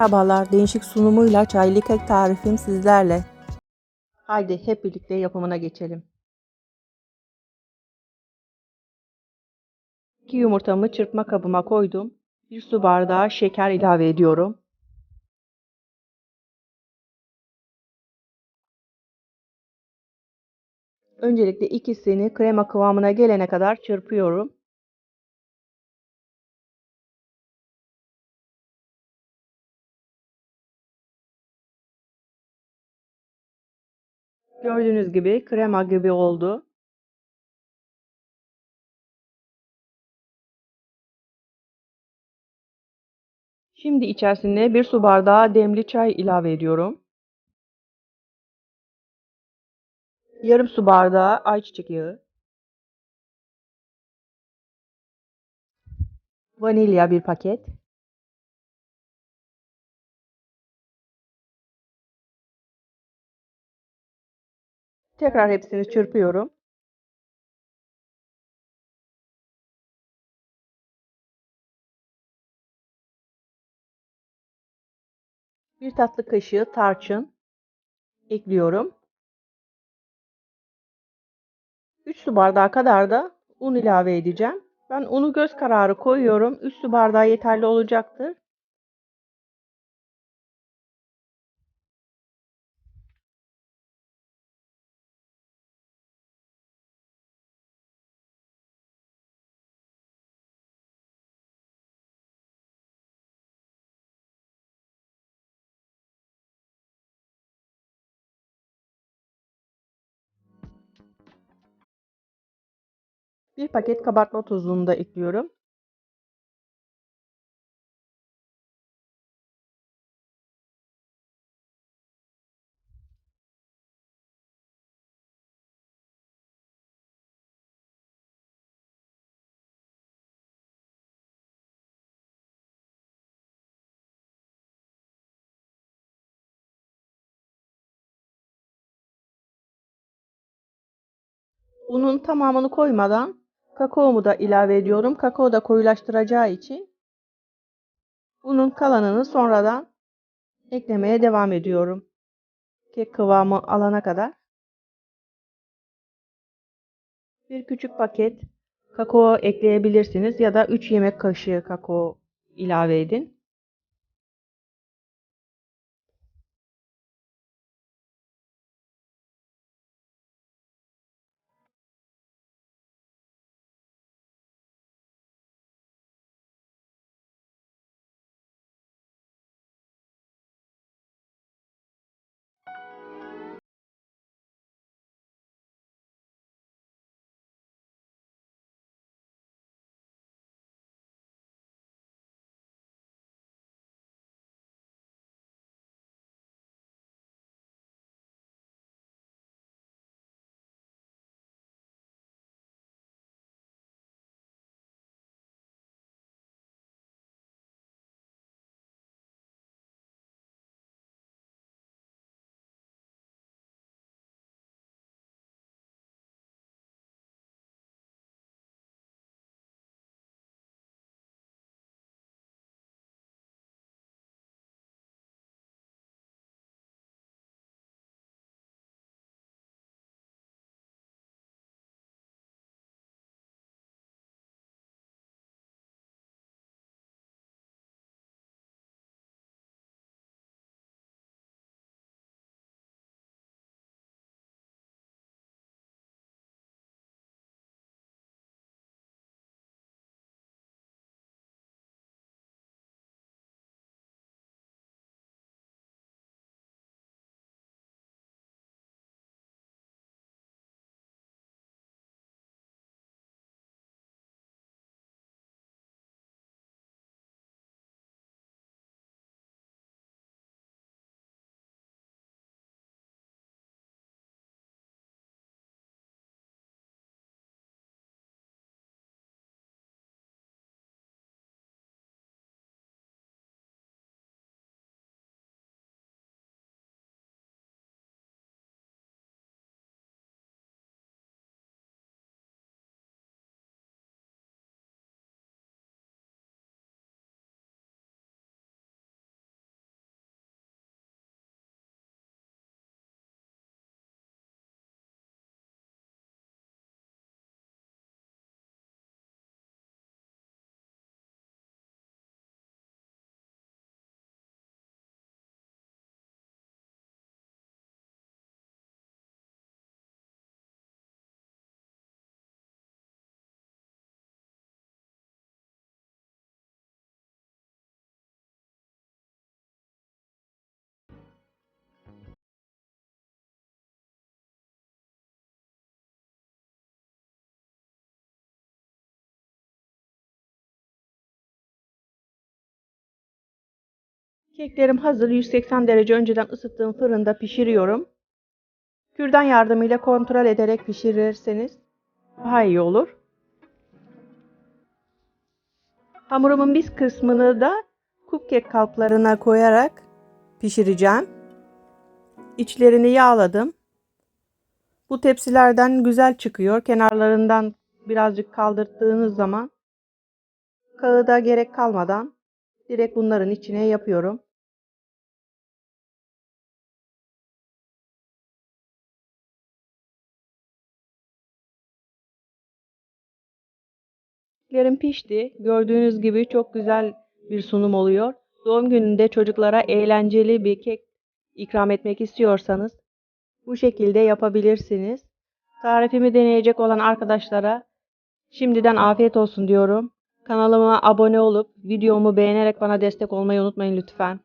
Merhabalar, değişik sunumuyla çaylı kek tarifim sizlerle. Haydi hep birlikte yapımına geçelim. 2 yumurtamı çırpma kabıma koydum. 1 su bardağı şeker ilave ediyorum. Öncelikle ikisini krema kıvamına gelene kadar çırpıyorum. Gördüğünüz gibi krema gibi oldu. Şimdi içerisine bir su bardağı demli çay ilave ediyorum. Yarım su bardağı ayçiçek yağı. Vanilya bir paket. Tekrar hepsini çırpıyorum. Bir tatlı kaşığı tarçın ekliyorum. 3 su bardağı kadar da un ilave edeceğim. Ben unu göz kararı koyuyorum. 3 su bardağı yeterli olacaktır. Bir paket kabartma tozunu da ekliyorum. Unun tamamını koymadan kakaomu da ilave ediyorum. Kakao da koyulaştıracağı için unun kalanını sonradan eklemeye devam ediyorum. Kek kıvamı alana kadar. Bir küçük paket kakao ekleyebilirsiniz ya da 3 yemek kaşığı kakao ilave edin. Keklerim hazır. 180 derece önceden ısıttığım fırında pişiriyorum. Kürdan yardımıyla kontrol ederek pişirirseniz daha iyi olur. Hamurumun bir kısmını da cupcake kaplarına koyarak pişireceğim. İçlerini yağladım. Bu tepsilerden güzel çıkıyor. Kenarlarından birazcık kaldırdığınız zaman kağıda gerek kalmadan direkt bunların içine yapıyorum. Keklerim pişti. Gördüğünüz gibi çok güzel bir sunum oluyor. Doğum gününde çocuklara eğlenceli bir kek ikram etmek istiyorsanız bu şekilde yapabilirsiniz. Tarifimi deneyecek olan arkadaşlara şimdiden afiyet olsun diyorum. Kanalıma abone olup videomu beğenerek bana destek olmayı unutmayın lütfen.